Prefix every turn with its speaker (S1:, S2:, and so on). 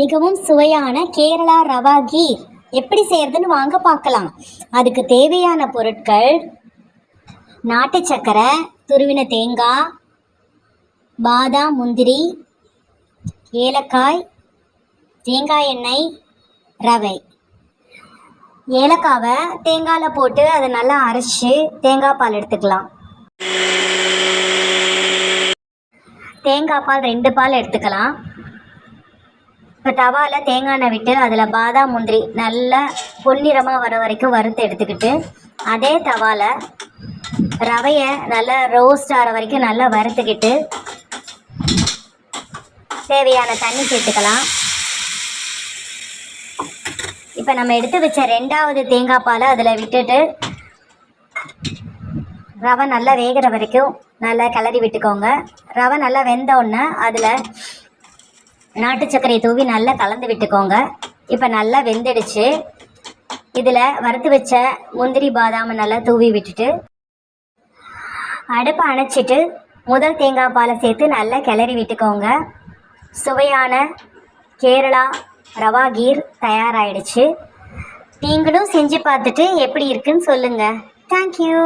S1: மிகவும் சுவையான கேரளா ரவா கீர் எப்படி செய்யறதுன்னு வாங்க பார்க்கலாம். அதுக்கு தேவையான பொருட்கள் நாட்டு சக்கரை துருவின தேங்காய் பாதாம் முந்திரி ஏலக்காய் தேங்காய் எண்ணெய் ரவை. ஏலக்காவை தேங்காயில் போட்டு அதை நல்லா அரைச்சி தேங்காய் பால் எடுத்துக்கலாம். தேங்காய் பால் ரெண்டு பால் எடுத்துக்கலாம். இப்போ தவாவில் தேங்காய் எண்ணெய் விட்டு அதில் பாதாம் முந்திரி நல்லா பொன்னிறமாக வர வரைக்கும் வறுத்து எடுத்துக்கிட்டு அதே தவாவில் ரவையை நல்லா ரோஸ்ட் ஆகிற வரைக்கும் நல்லா வறுத்துக்கிட்டு தேவையான தண்ணி சேர்த்துக்கலாம். இப்போ நம்ம எடுத்து வச்ச ரெண்டாவது தேங்காய் பாலை அதில் விட்டுட்டு ரவை நல்லா வேகிற வரைக்கும் நல்லா கிளறி விட்டுக்கோங்க. ரவை நல்லா வெந்த உடனே அதில் நாட்டு சர்க்கரையை தூவி நல்லா கலந்து விட்டுக்கோங்க. இப்போ நல்லா வெந்துடுச்சு. இதில் வறுத்து வச்ச முந்திரி பாதாமை நல்லா தூவி விட்டுட்டு அடுப்பை அணைச்சிட்டு முதல் தேங்காய் பாலை சேர்த்து நல்லா கிளறி விட்டுக்கோங்க. சுவையான கேரளா ரவா கீர் தயாராகிடுச்சு நீங்களும் செஞ்சு பார்த்துட்டு எப்படி இருக்குன்னு சொல்லுங்கள் தேங்க்யூ